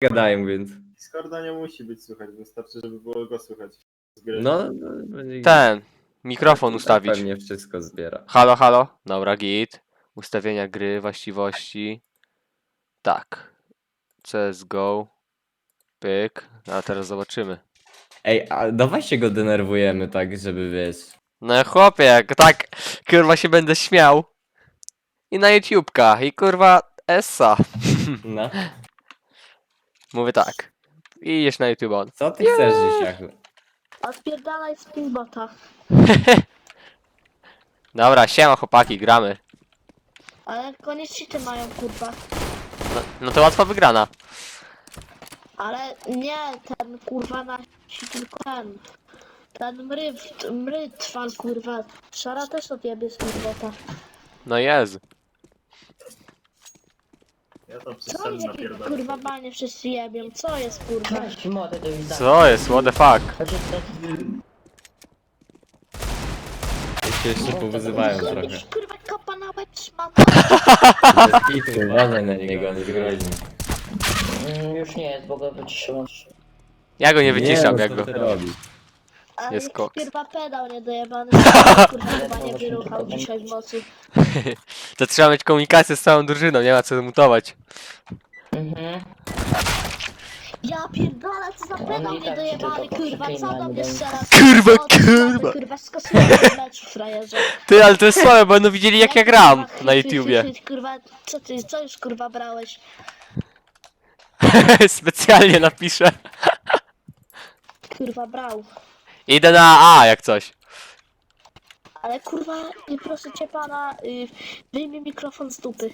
gadają, więc. Discorda nie musi być słychać, wystarczy, żeby było go słychać. z gry. No, no będzie- Ten. Mikrofon ustawić. Pewnie wszystko zbiera. Halo, halo. Dobra, git. Ustawienia gry, właściwości. Tak. CSGO. Pyk. A teraz zobaczymy. Ej, a dawaj się go denerwujemy tak, żeby wiesz. No chłopie, jak tak kurwa się będę śmiał. I na YouTubka. I kurwa Essa. No. Mówię tak. I idziesz na YouTube. on. Co ty chcesz, Dzisiaku? Odpierdalaj z pinbota. Dobra, siema chłopaki, gramy. Ale koniecznie te mają kurwa. No, no to łatwa wygrana. Ale nie ten kurwa nasi, tylko ten. Ten mryw, mrytwan kurwa. Szara też odjebie z pinbota. No jest. Ja tam przez Co takie napierdalam. kurwa banie wszyscy jebią? Co jest kurwa? Weź młody to już Co jest? What the fuck? Znaczy, to... I się jeszcze powyzywają trochę. kurwa kopa na łeb szmata. Kitu, uważaj na niego, on jest groźny. Mm, już nie jest, bo go wyciszyłem. Ja go nie wyciszam, no jak co go. Ale Jest jest koks. kurwa pedał niedojebany. Kurwa chyba nie wyruchał dzisiaj w nocy. To trzeba mieć komunikację z całą drużyną, nie ma co mutować. Mhm. Ja pierdolę, co za pedał niedojebany, tylko kurwa, co do mnie przeklinali, strzela? Kurwa, kurwa. Kurwa, skosowałem mecz, frajerze. Ty, ale to jest słabe, bo będą widzieli jak ja gram kurwa, na ty, ty, YouTubie. ty, Kurwa, co ty, co już kurwa brałeś? Specjalnie napiszę. Kurwa, brał. Idę na A jak coś. Ale kurwa, nie proszę cię pana, y, wyjmij mikrofon z dupy.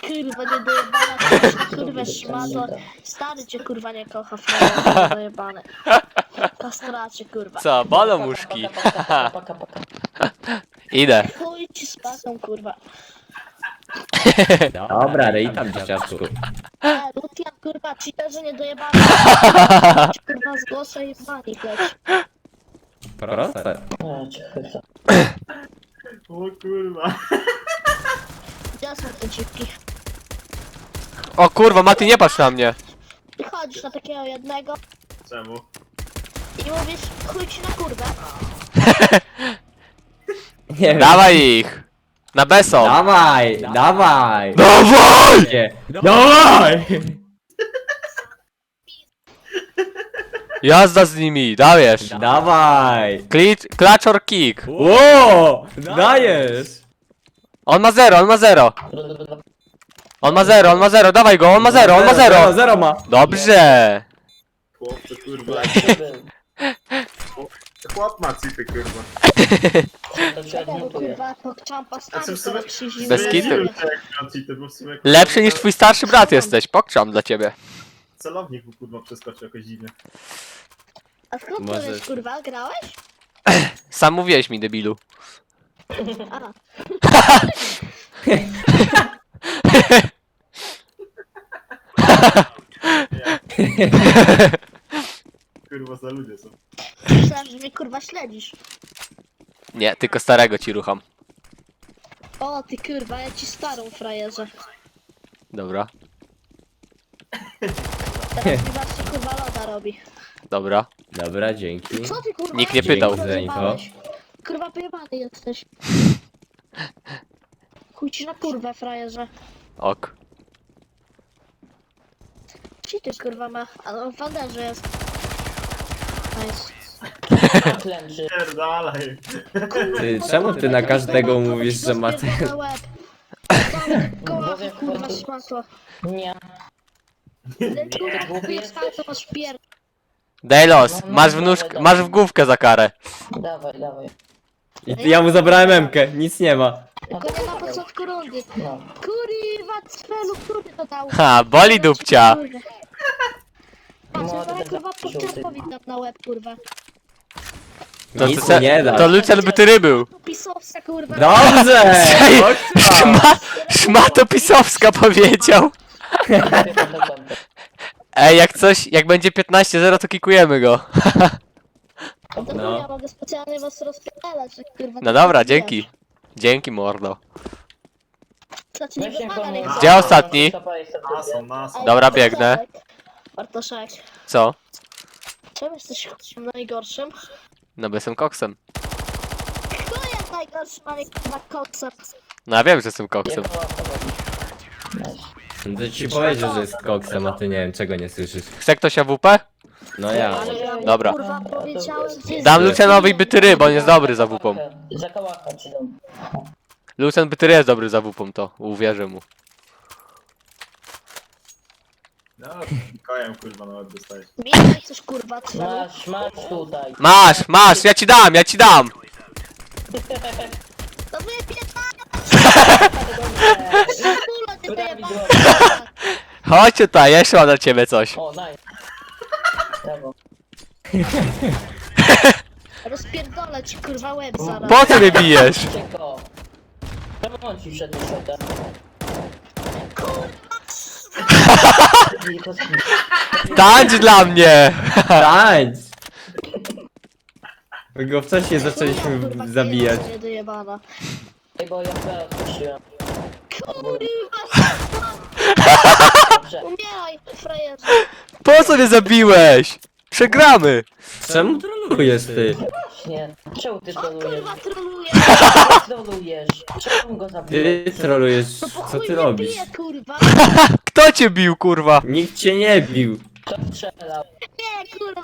Kurwa, niedojebana, kurwa, szmato. Stary cię kurwa nie kocha, frajerze, niedojebany. Kastracie, kurwa. Co, bolą muszki. Paka, paka, paka, paka. Idę. Chuj ci z pasą, kurwa. Dobra, rej tam dzieciaczku. E, Lutian, kurwa, cheaterzy niedojebany. Kurwa, z głosu i panik leci. Proste. Cię. O kurwa. Gdzie są te dziwki? O kurwa, Maty nie patrz na mnie. Ty chodzisz na takiego jednego Czemu? i mówisz, chuj ci na kurwę. Nie wiem. Dawaj ich. Na B są. Dawaj, dawaj! Dawaj! Dawaj! Jazda z nimi, dajesz. Dawaj! Klicz, clutch or kick. Ło! Dajesz! On ma zero, on ma zero. On ma zero, on ma zero, dawaj go, on ma zero, on ma Zero, zero. zero ma! Dobrze. Chłopcy kurwa. Chłop ma city kurwa. Czekaj, bo kurwa, pokczampa Znaczy w sumie- Bez kitu. dziwię się, jak ma cheaty, bo w sumie, kurwa, Lepszy niż twój starszy brat jesteś, pokczam dla ciebie. Celownik mu kurwa przeskoczył jakoś dziwnie. A skąd Może- to wiesz, kurwa, grałeś? Sam mówiłeś mi, debilu. A, Kurwa za ludzie są. myślałem, że mnie kurwa śledzisz. Nie, tylko starego ci rucham. O, ty kurwa, ja ci starą frajerze. Dobra, Teraz mi właśnie kurwa loda robi. dobra. Dobra, dzięki. Co ty kurwa? Nikt nie pytał. Za info. Kurwa, pojebany jesteś. Chuj ci na kurwę, frajerze. Ok. Ci ty kurwa ma? A on w wanderze jest. Nice. Klęczy. Pierdalaj. Ty, czemu ty na każdego mówisz, że ma ten... Na łeb. Koła, kurwa, szmatło. Nie. Kurwa, jest tak, to masz pier... Daj los, masz w nóżkę, masz w główkę za karę. Dawaj, dawaj. I ja mu zabrałem emkę, nic nie ma. Tylko nie na początku rundy. No. Kurwa, cfelu, który to dał? Ha, boli dupcia. No, to kurwa tak pokczampowi dam na łeb, kurwa. To, Nic to, nie da. to Lucian by ty rybył. Pisowska, kurwa. Dobrze! Ej. Szma, szmato pisowska powiedział. Ej, jak coś, jak będzie 15-0, to kikujemy go. No to No. ja mogę specjalnie was rozpierdalać, że kurwa... No dobra, dzięki. Dzięki, mordo. Znaczy nie Weź nie wymaga, nie komu- Gdzie ostatni? Dobra, biegnę. Bartoszek, Co? czemu jesteś najgorszym? No bo jestem koksem. Kto jest najgorszym, a nie chyba koksem? No ja wiem, że jestem koksem. No To ci powiedział, że jest koksem, a ty nie wiem, czego nie słyszysz. Chce ktoś AWP? No ja. Dobra. Kurwa, powiedziałem, gdzie Dam Lucianowi bytyry, bo on jest dobry za WP. Za ci dam. Lucian bytyry jest dobry za WP, to uwierzę mu. No, kojem kurwa coś? Masz, masz tutaj. Masz, masz, ja ci dam, ja ci dam! To wypierdala! Chodź tutaj, jeszcze mam dla ciebie coś. O, nice. Brawo. Rozpierdolę ci kurwa łeb zaraz. Po co mnie bijesz? Cieko. Czemu on ci wszedł w? To Tańcz dla mnie! Tańcz! My go wcześniej zaczęliśmy Kurwa, zabijać. Nie dojebana. Ej, bo ja. Kurwa, Dobrze. umieraj, frajerze. Po co mnie zabiłeś? Przegramy! Czemu trolujesz ty? Nie. Czemu ty O trolujesz? kurwa, troluje. trolujesz? Czemu go zabiłeś? Ty trolujesz, No co chuj ty mnie robisz? bije, kurwa. Kto cię bił, kurwa? Nikt cię nie bił. Kto strzelał? Nie, kurwa.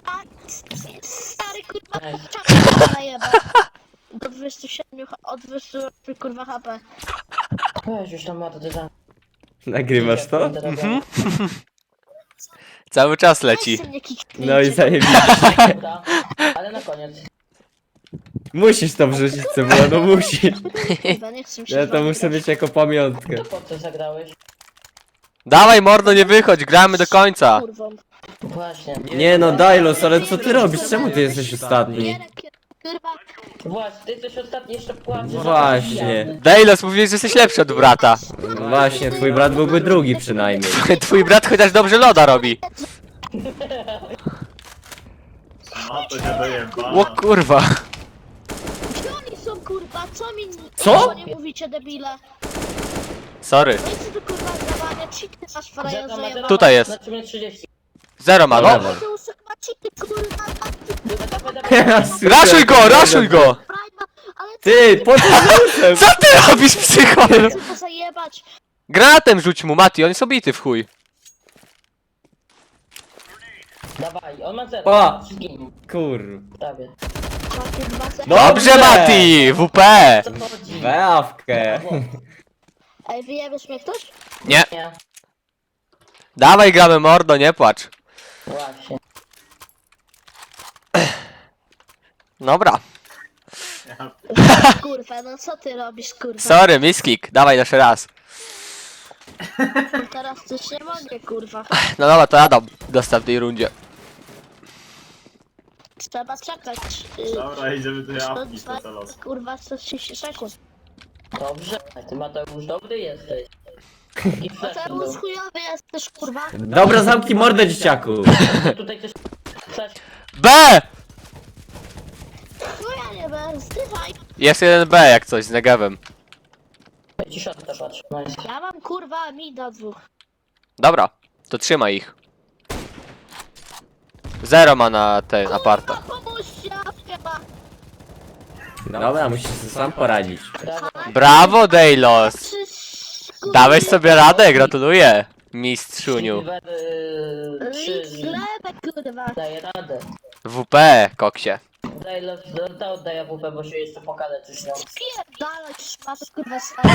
Stary kurwa, czapka najeba. Do 27, h- od 28 kurwa HP. Weź już tam ładę do Nagrywasz to? Mhm. Cały czas leci. Weźcie mnie kiknijcie. No i zajebiście. Dobra, ale na koniec. Musisz to wrzucić, co było, no musisz. Kurwa, nie chcę się Ja to wami muszę grać. mieć jako pamiątkę. To po co zagrałeś? Dawaj mordo, nie wychodź, gramy do końca. Kurwą. Właśnie. Nie no, Dajlos, ale co ty robisz? Czemu ty jesteś ostatni? Gierek, Kurwa, Właśnie, ty jesteś ostatni jeszcze płaczesz. Właśnie. Dejlos, mówiłeś, że jesteś lepszy od brata. Właśnie, twój brat byłby drugi przynajmniej. Twój brat chociaż dobrze loda robi. No to się dojeba. O kurwa. Kurwa? Co mi Co? nie mówicie debile? Sorry. No i co tu kurwa zdawanie? Cheaty masz frajerze jebana. Tutaj jest. Mnie 30. Zero ma, no. Dobra. Ty usek ma cheaty kurwa, Dawaj, dawaj. Raszuj go, raszuj go! Prima, ale Ty, po co ty robisz, psycho? to zajebać? Granatem rzuć mu, Mati, on jest obity w chuj. Dawaj, on ma zero. Zgin. Kur... Prawie. Dobrze. Mati! WP! Beawkę. Ej, wyjebiesz mnie ktoś? Nie. Nie. Dawaj, gramy mordo, nie płacz. Właśnie. Dobra. Kurwa, no co ty robisz kurwa? Sorry, miskik. Dawaj jeszcze raz. Teraz coś nie mogę kurwa. No dobra, to ja dam w następnej rundzie. Trzeba czekać. y, Dobra, idziemy do dwa- to los. Kurwa, 130 sekund. Dobrze. Ty Mateusz dobry jesteś. I No fleszem to był. chujowy jesteś kurwa. Dobra, zamknij mordę, dzieciaku. Tutaj też... Coś... B! Chuja nie będę, zdychaj. Jest jeden B jak coś z negewem. Ci szotę patrz. Nice. Ja mam kurwa mi do dwóch. Dobra, to trzymaj ich. Zero ma na ten aparta. Kurwa, pomóżcie, chyba. Dobra, musisz sobie sam poradzić. Brawo. Dejlos! Krzyż. Dałeś sobie radę, gratuluję. Mistrzuniu. Silver, Nic trzy. lewe kurwa. Daje radę. WP, koksie. Daj los, to oddaję WP, bo się jeszcze nią. Pierdalać szmasz kurwa stary.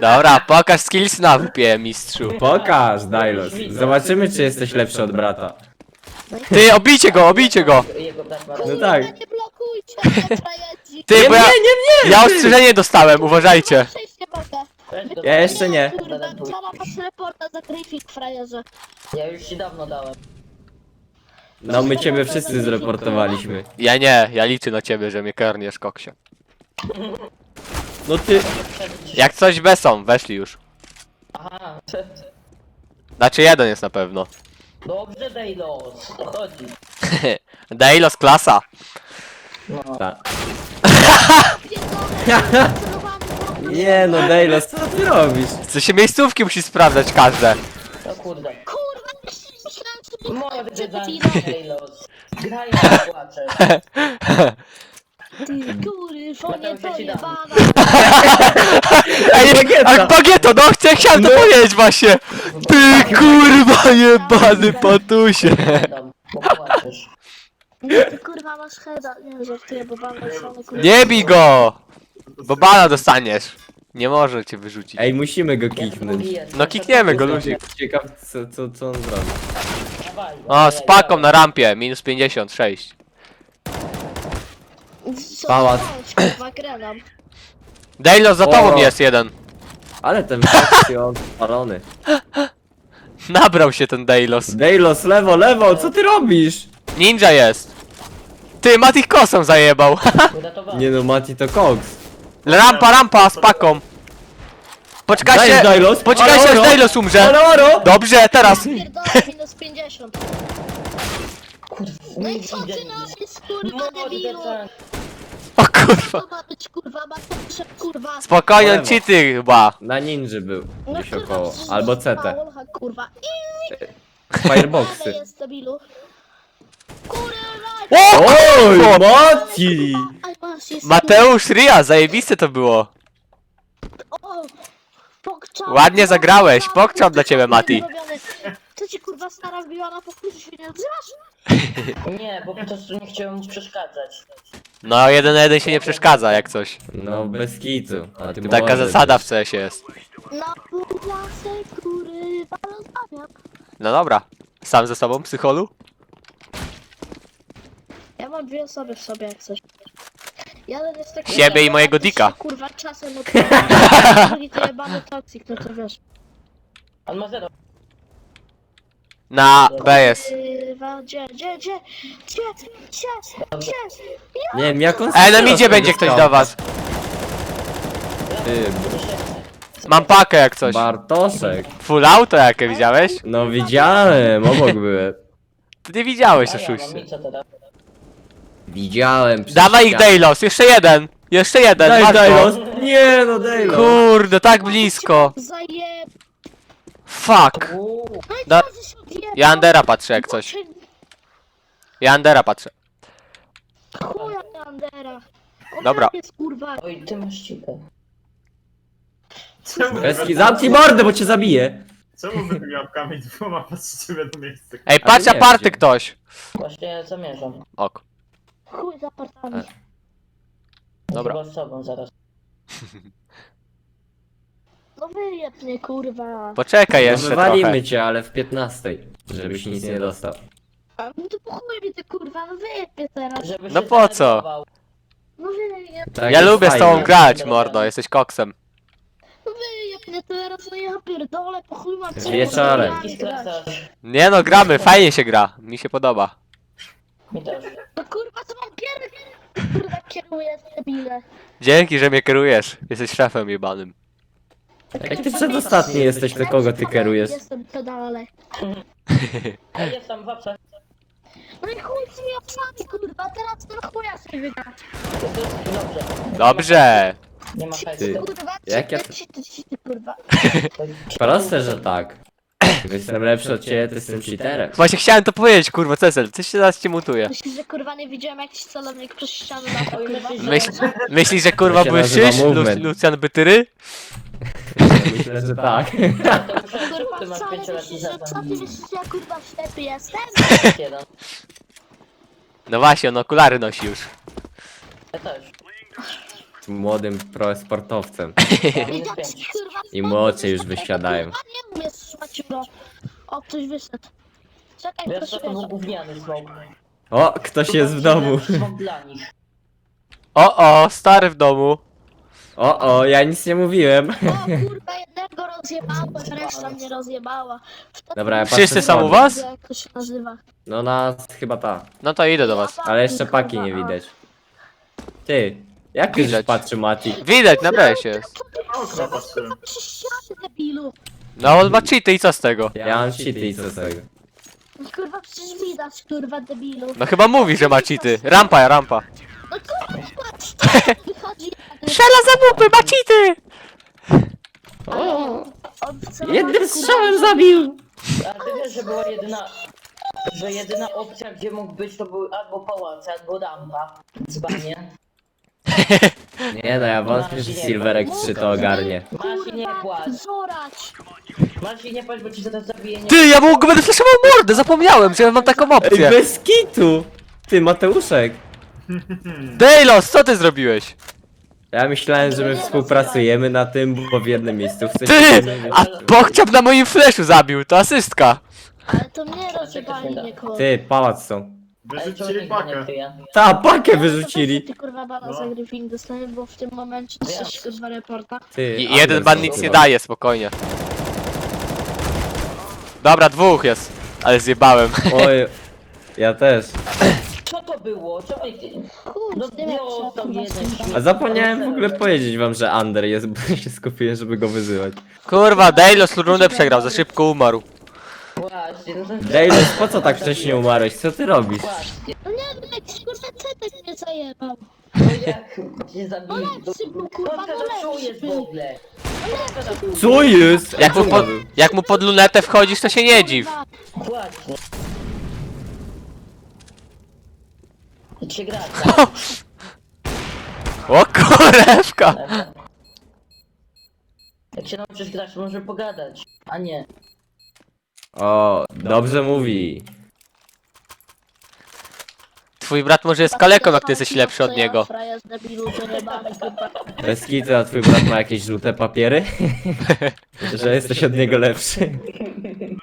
Dobra, pokaż skills na WP, mistrzu. Pokaż, Dajlos. Zobaczymy, czy jesteś lepszy od brata. Ty, obijcie go, obijcie go! Jego ma No tak. Nie blokujcie frajedzi. Ty, Nie, bo ja, nie, nie, nie! ja ostrzeżenie dostałem, uważajcie. Przejść nie mogę. Weź go- Ja jeszcze nie. Kurwa, trzeba masz reporta za griffith, frajerze. Ja już ci dawno dałem. No my ciebie wszyscy zreportowaliśmy. Ja nie, ja liczę na ciebie, że mnie karniesz, koksie. No ty... Jak coś B są, weszli już. Aha. Znaczy jeden jest na pewno. Dobrze, daj los. O to chodzi. Dejlos klasa. No. Ta. Pierdolę, celowany w Nie no, Dejlos, co ty robisz? Co się miejscówki musi sprawdzać każde. O kurde. Kurwa, myślałem, że Moje chwilę. Halo. Graj, nie płaczę. Ty kurwa, nie Mateusz, ja ci dam. dojebana. Ej, a bagieto, no chcę, chciałem to powiedzieć właśnie. Ty kurwa jebany patusie. Dam, bo płaczesz. Nie, ty kurwa masz heada. Nie, żartuję, bo mam same kurwa. Nie bij go! Bo bana dostaniesz. Nie może cię wyrzucić. Ej, musimy go kiknąć. No kikniemy go, luzik. Ciekaw, co, co, co on zrobi. O, z paką na rampie, minus 56. Co Pałac. ty robisz, Kurwa, granam. Dejlo za tobą O. jest jeden. Ale ten wersji on spalony. Nabrał się ten Dejlos. Dejlos, lewo, lewo, co ty robisz? Ninja jest. Ty, Mati kosą zajebał. Nie no, Mati to koks. rampa, rampa z paką. Poczekajcie, Dajesz Dejlos. poczekajcie aż. Dejlos umrze. Alo, alo! Dobrze, teraz. Pierdolę, minus 50. Kurwa, No i co ty robisz, kurwa, debilu? O kurwa. To ma być, kurwa, ma to kurwa. Spokojnie, Lewo. cheaty chyba. Na ninży był. No Gdzieś kurwa, około. przecież Albo CT. Paulha, kurwa. I Fireboxy. jest debilu. Kurwa! O, Oj. Mati! Aj, masz, jest Mateusz Ria, zajebiste to było. O, pokczam, Ładnie zagrałeś, pokczam dla ciebie, Mati. Co ci kurwa stara wbiła na pokój, że się nie odzywasz? Nie, bo po prostu nie chciałem mu przeszkadzać. No, jeden na jeden się nie przeszkadza, jak coś. No, bez kitu. A ty Taka możesz. zasada w CS jest. Na rozmawiam. No dobra. Sam ze sobą, psycholu? Ja mam dwie osoby w sobie, jak coś. Jeden jest taki... Siebie i mojego dika. się, Kurwa, czasem odpala, drugi to jebany toksik, no to wiesz. On ma zero. Na B jest. Kurwa, gdzie, gdzie, gdzie, gdzie, gdzie, gdzie? Nie wiem, jak on Ej, na strzela midzie będzie ktoś do was. Ty, Mam pakę jak coś. Bartoszek. Full auto jakie widziałeś? No widziałem, obok byłem. Ty nie widziałeś, oszuście. Widziałem. przez Dawaj ich ścianę. Dejlos, jeszcze jeden. Jeszcze jeden, Daj, masz go. Nie no, Dejlos. Kurde, tak blisko. Zajeb... Fuck. Uuu, Da- No odjebał. Ja Andera patrzę jak coś. Ja Andera patrzę. Chuja Andera. On Dobra. tam Jest, kurwa. oj, ty masz cipę. Czemu Eski, zamknij mordę, bo cię zabiję. Czemu wy tymi łapkami dwoma patrzycie w jedno miejsce? Ej, patrz nie, aparty gdzie? ktoś. Właśnie zamierzam. Ok. Chuj za partami. E. Dobra. Chyba z sobą zaraz. No wyjeb mnie, kurwa. Poczekaj No, jeszcze wywalimy trochę. cię, ale w 15. Żebyś nic nie dostał. A, no to po chuj mi ty, kurwa, no wyjeb mnie teraz. Żeby No się po co? zdenerwował. No wyjeb, Tak Ja jest lubię z fajnie. tobą grać, mordo, jesteś koksem. no wyjeb mnie teraz, no ja pierdolę, po chuj mam Wieczorem. Jaki stresarz. Nie no, gramy, fajnie się gra. Mi się podoba. Mi też. No kurwa, co mam pierd... Kurwa, kieruję, debile. Dzięki, że mnie kierujesz. Jesteś szefem jebanym. Jak ty przedostatni jesteś, to kogo ty kierujesz? Jestem pedale. Ej, jest tam w. No i chuj z tymi obsami, kurwa, teraz ten chuja sobie wyda. Dobrze. Dobrze. Nie ma Ty. Kurwa, Jak ja- ci, ci, ci, ci, kurwa. Proste, że tak. Jestem lepszy od ciebie, to jestem cheaterem. Właśnie chciałem to powiedzieć, kurwa, Cecil. Coś się zaraz cię mutuje. Myślisz, że kurwa nie widziałem jakiś celownik przez ścianę na Oj, kurwa? Myśl, myślisz, że kurwa To się błyszysz? nazywa Lu movement. Bytyry? Myślę, że tak. Ty Kurwa, masz wcale pięcioletni myślisz, że co ty myślisz, że ja kurwa ślepy jestem? Jeden. No właśnie, on okulary nosi już. Ja też. Młodym pro-sportowcem. Pięć. kurwa, I młodsi już wysiadają. Kurwa, nie umiesz szmaciuro. O, ktoś wyszedł. Czekaj, Wiesz to był gówniany. O, ktoś jest w domu. Smok dla nich. O, o, stary w domu. O, o, ja nic nie mówiłem. O kurwa, jednego rozjebałem, reszta mnie rozjebała. Wtedy Dobra, ja Wszyscy patrzę są w u was? Jak to się nazywa? No nas chyba ta. No to idę do was. Ale jeszcze paki nie widać. Ty, jak już Widać. patrzy Mati? Widać, na besie jest. Ściany, debilu. No on ma cheaty i co z tego? Ja mam cheaty i co z tego? Kurwa, przecież widać, kurwa, debilu. No chyba mówi, że ma cheaty. Rampa, rampa. No kurwa, patrz, wychodzi jeden. Szela za bupy, ma cheaty! O, jednym strzałem zabił! A ty wiesz, że była jedyna... Że jedyna opcja, gdzie mógł być, to był albo pałac, albo rampa. Dzbanie. Nie no, ja wątpię, że Silverek 3 to ogarnie. Masz i nie Kurwa, płacz. zorać! Masz i nie płacz, bo ci zaraz zabiję nie... Ty, ja mu będę flashował mordę, zapomniałem, że ja mam taką Ej, opcję. bez kitu! Ty, Mateuszek! Dejlos, co ty zrobiłeś? Ja myślałem, że my współpracujemy na tym, bo w jednym miejscówce... Ty! A Bokciap na moim flashu zabił, to asystka. Ale to mnie rozjebali, nie koło. Ty, pałac są. Wyrzucili pakę. Ta, pakę wyrzucili! Ty kurwa bana No. za griffing dostaniesz, bo w tym momencie coś kurwa reporta. Ty, I jeden Anderson ban nic nie daje, spokojnie. Dobra, dwóch jest. Ale zjebałem. Oj, ja też. Co to było? Czemu nikt... No Kurde, nie wiem, no, co to jeden tym A zapomniałem w ogóle powiedzieć wam, że Ander jest, bo się skupiłem, żeby go wyzywać. Kurwa, Dejlos rundę przegrał, za szybko umarł. Właśnie, no to... Dejlos, po co tak wcześnie umarłeś? Co ty robisz? Właśnie. No nie wiem, jak kurwa cetek mnie zajebał. No jak cię zabiję? No lepszy był, kurwa, No to lepszy czujesz w był. ogóle. Co jest? Jak mu, pod, jak mu pod lunetę wchodzisz, to się nie dziw. Właśnie. Jak się gra, O kurewka! Jak się nauczysz grać, to może pogadać, a nie. O, dobrze mówi. Twój brat może jest kaleką, jak ty jesteś lepszy od niego. Fraja z debilu, zajebany, kurwa. Bez kitu, a twój brat ma jakieś żółte papiery? że jesteś od niego lepszy?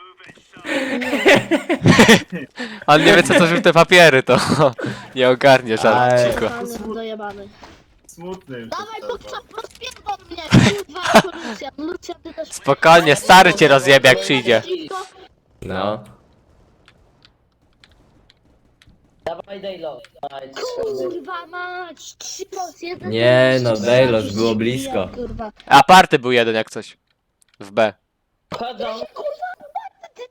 On nie wie co to żółte papiery, to nie ogarnie żarciko. Dojebany, dojebany. Smutny. Dawaj, to rozpierdol mnie, kurwa, to ty też... Spokojnie, stary cię rozjebie jak przyjdzie. No. Dawaj Daylo. Kurwa mać, plus. Nie, no, trzy, było blisko. Kurwa. Aparty był jeden jak coś. W B. Chodzą. Kurwa, ty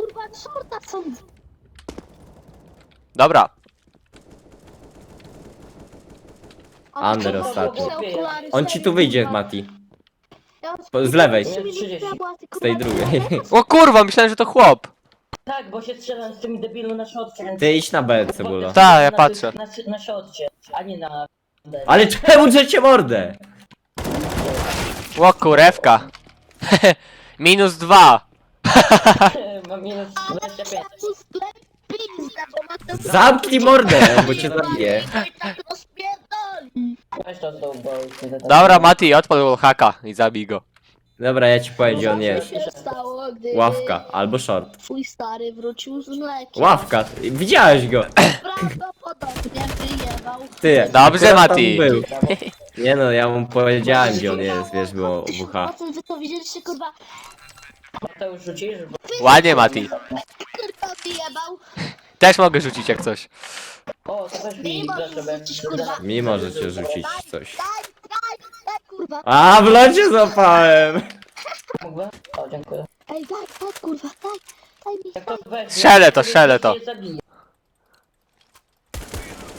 kurwa, czorta są. Dobra. Ander kurwa, ostatni. te okulary On ci serio, tu wyjdzie, kurwa. Mati. Ja Po- z lewej. trzy minuty 30. była, ty, Z tej drugiej. O kurwa, myślałem, że to chłop. Tak, bo się strzelam z tymi debilu na szotcie. więc- Ty idź na B, Cebulo. Ta, ja Na- patrzę. Na, na szotcie, a nie na... Ale czemu drzecie mordę? O kurewka. Minus dwa. Mam minus 25. Plus lepiej, bo ma ten- Zamknij mordę, bo cię zabiję. I tak rozpierdoli. Weź to z tą, bo już nie Dobra, Mati, odpal haka i zabij go. Dobra, ja ci powiem, gdzie on Co jest. się stało, gdy Ławka, albo short. twój stary wrócił z mlekiem? Ławka, widziałeś go. Prawdopodobnie wyjebał. Ty, Dobrze, akurat tam Mati. był. Nie no, ja mu powiedziałem, gdzie on jest, wiesz, było WH. Wy to widzieliście, kurwa, Mateusz rzucisz? Bo... Ładnie, Mati. kurwa wyjebał. Też mogę rzucić jak coś. O, to weź mi Mimo, że rzucisz, kurwa. Mi możecie rzucić coś. Daj, daj, daj, kurwa. A, w locie złapałem! Mógłbym? O, dziękuję. Ej, daj, daj, kurwa, daj. Daj mi, Jak daj. to weź. Strzelę to, strzelę to.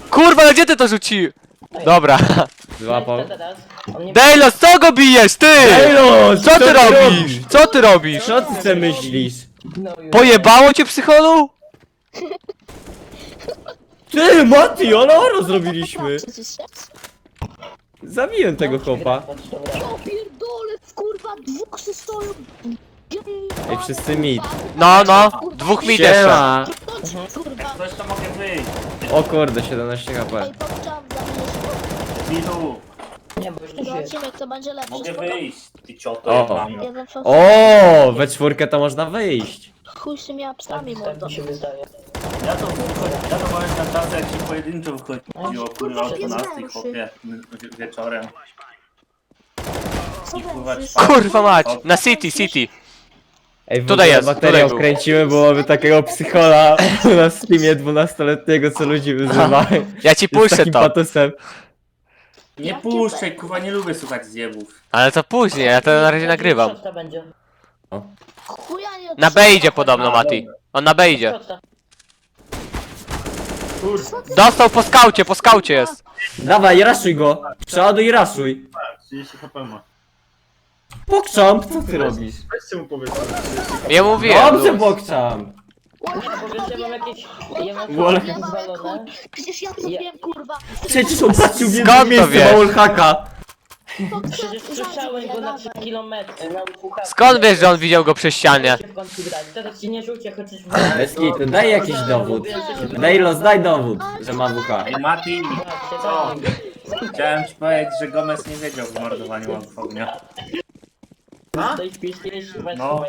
Kurwa, ale gdzie ty to rzuci? Dobra. Złapał. On nie... Dejlos, co go bijesz, ty? Ejlo, Co ty robisz? Co ty robisz? Co ty se myślisz? No. Pojebało cię psycholu? Ty, Mati, ale oro zrobiliśmy. Zabiłem tego chłopa. Ja pierdolę, kurwa, dwóch się stoją. Ej, wszyscy mit. No, no, dwóch mi jeszcze. Siema. Kurwa, Coś to mogę wyjść. O kurde, 17 HP. ej, mnie, Widu, Nie, bo już nie żyję. Zobaczymy, kto będzie lepszy. mogę Spoko. wyjść. Ty cioto O. jebana. Jeden fos- O, we czwórkę to można wyjść. Chuj z tymi Tak, apsami, tak mordo. mi się wydaje. Ja to ja to powiem na czas jak się pojedynczo wychodziło, kurwa o Kurwa, 12 jest chłopie wieczorem. Co I kurwa węży? czwarty. Kurwa mać. Na City, City. Ej, w Tutaj ogóle jest, materiał tutaj był. kręcimy, byłoby takiego psychola na Steamie 12-letniego, co ludzi wyzywają. Ja ci Z puszczę takim to. patusem. Nie puszczaj, kurwa nie lubię słuchać zjebów. Ale to później, ja to na razie nagrywam. Szotka będzie. Chuja nie Na B idzie podobno, Mati. On na B idzie. Dostał po skaucie, po skaucie jest. Dawaj, raszuj go. Przeładuj i raszuj. 30 HP ma. Pokrzamp, co ty robisz? Weźcie mu powiedzmy. Ja mówiłem. Dobrze, no. Pokrzamp! Nie, bo wiesz, ja mam jakieś... Ja mam jakieś zwalone. Przecież ja to wiem, kurwa. Przecież on patrzył w jedno Skąd to miejsce wiesz? wallhacka. Przecież słyszałem go na 3 kilometry, na słuchawce. Skąd wiesz, że on widział go przy ścianie? się w końcu grać. Teraz ci nie rzucie, chociaż... Bez kitu, daj jakiś dowód. Dejlos, daj dowód, że ma WH. Ej, Mati, Co? chciałem ci powiedzieć, że Gomez nie wiedział o mordowaniu ognia. Weź No.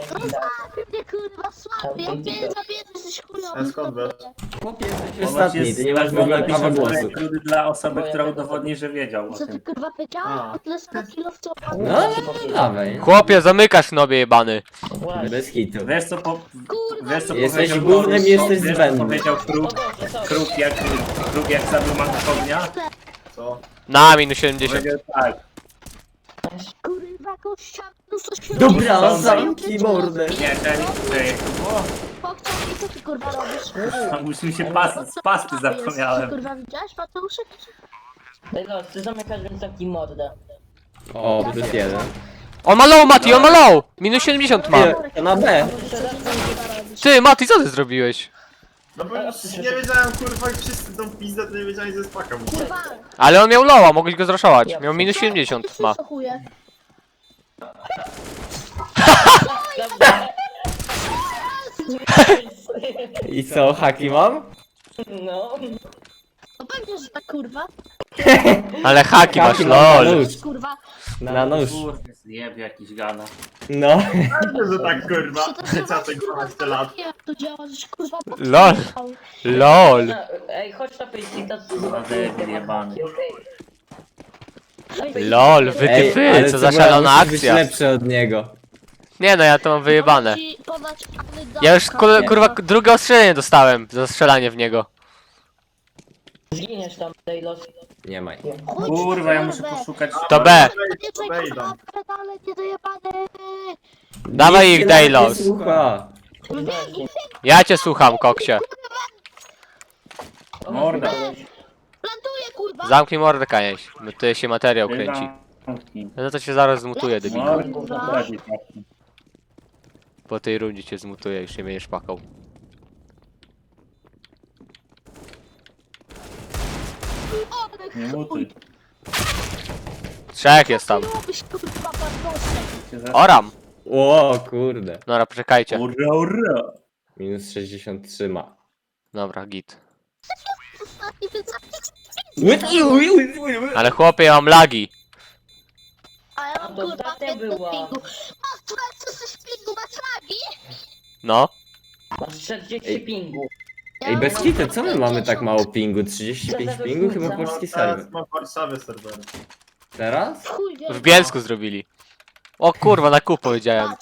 kurwa słaby, jak mnie zabijesz, jesteś chujowy. A skąd wiesz? Ostatni, ty nie masz w ogóle prawa głosu. Dla osoby, która udowodni, że wiedział o Co ty tym. kurwa powiedziałeś? A. Tyle sto kilowców. No, dawaj. Chłopie, zamykasz nobie jebany. Bez kitu. Wiesz co, po... Kurwa, Wiesz co Jesteś powiedział Borys? jesteś Wiesz co zbędny. powiedział Kruk? Kruk jak, kruk jak zabił ognia? Co? Na minus 70. Powiedział tak. No co się Dobra, zamknij mordę. Nie, ten, ej, Pokczam, i co ty kurwa robisz? Już mi się pas, z pasty zapomniałem. Kurwa, widziałeś Mateuszek? Ej, no, ty zamykasz więc taki mordę. O, plus jeden. On ma low, Mati, on ma low! Minus 70 ma. Nie, to na B. Ty, Mati, co ty zrobiłeś? No bo już nie wiedziałem kurwa jak wszyscy tą pizdę, to nie wiedziałem, że jest paka. Kurwa, Ale on miał lowa, mogłeś go zraszować. Miał minus 70 ma. co chuje? I co, haki mam? No. No pewnie, że tak kurwa. Ale haki masz, Haki mam na lol. nóż. Kurwa. Na nóż. Kurde, zjeb jakiś gada. No. Pewnie, że tak kurwa. Czy to Dzieciaczek kurwa 12 lat. Jak to działa, że się kurwa Lol. LOL. Ej, chodź na Facebooka, to debil jebany. LOL, wytyfy, ale co za szalona być akcja. lepszy od niego. Nie no, ja to mam wyjebane. Podać. Ja już kur- kurwa drugie ostrzelenie dostałem za strzelanie w niego. Zginiesz tam, Dejlos. Nie maj. Chodź, Kurwa, ja muszę kurwę. poszukać... To B. Nie czekaj, Wejdą. kurwa, pedale niedojebane. Dawaj ich, słucha. Ja cię słucham, koksie. Morda. Kurwa. Zamknij mordę, kanieś. Bo tutaj się materiał kręci. Zamknij. No to cię zaraz zmutuję, debil. Po tej rundzie cię zmutuję, już nie będziesz pakał. Nie mutuj. Trzech jest tam. Lubisz, kurwa, bardoszek. Cię za- Oram. O kurde. Dobra, poczekajcie. Ura, ura. Minus 63 ma. Dobra, git. Ostatni wycofać. Ale chłopie, ja mam lagi. A ja mam To kurwa ostatnia 500 była. pingu. Masz co coś pingu, masz flagi? No. Masz 40 Ej. pingu. Ej, bez kitu, co my mamy tak mało pingu? 35 pingu? Chyba polski Teraz serwer. mam w Warszawie serwer. Teraz? W Bielsku zrobili. O kurwa, na kół powiedziałem.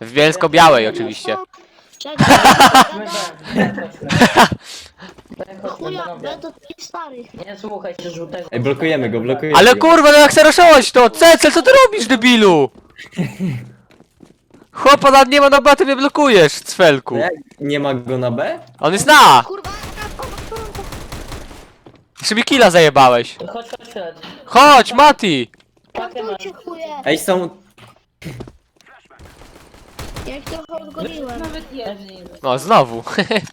W Bielsko-Białej oczywiście. Czekaj. B, Chuja, będę. Nie słuchaj się żółtego. Ej, blokujemy go, blokujemy Ale go. kurwa, no jak chcę raszować to! Cecel, co ty robisz, debilu? Chłopa, nawet nie ma na baty, mnie blokujesz, cfelku. Jak Nie ma go na B? On jest na! Kurwa, Jeszcze mi killa zajebałeś. Chodź, chodź, chodź. Chodź, Mati! Pakę masz. Plantujcie chuje. Ej, są... Ja ich trochę odgoniłem. No, znowu.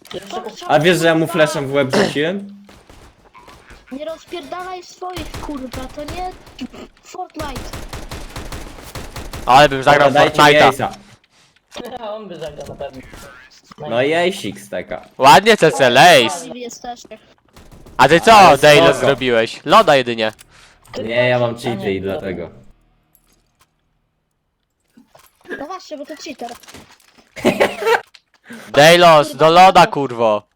A wiesz, że ja mu fleszem w łeb rzuciłem? Nie rozpierdalaj swoich, kurwa, to nie Fortnite. Ale bym zagrał Dobra, dajcie Fortnite'a. On by zagrał na pewno. No i Ace'ik steka. Ładnie, Cecel, ace. Wy jesteście. A ty co, Ale spoko. zrobiłeś? Loda jedynie. Nie, ja mam i dlatego. No właśnie, bo to cheater. Dejlos, do loda, kurwo.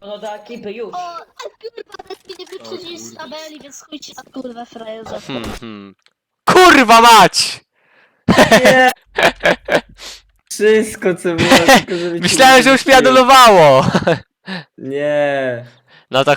Polo do ekipy już. O, a kurwa, nawet mnie nie wyprzedzili z tabeli, więc chujcie na kurwę frajerze. Hmm, hmm. Kurwa mać! Nie! Wszystko co było, tylko żeby Myślałem, że już mnie nie anulowało. Nie. No to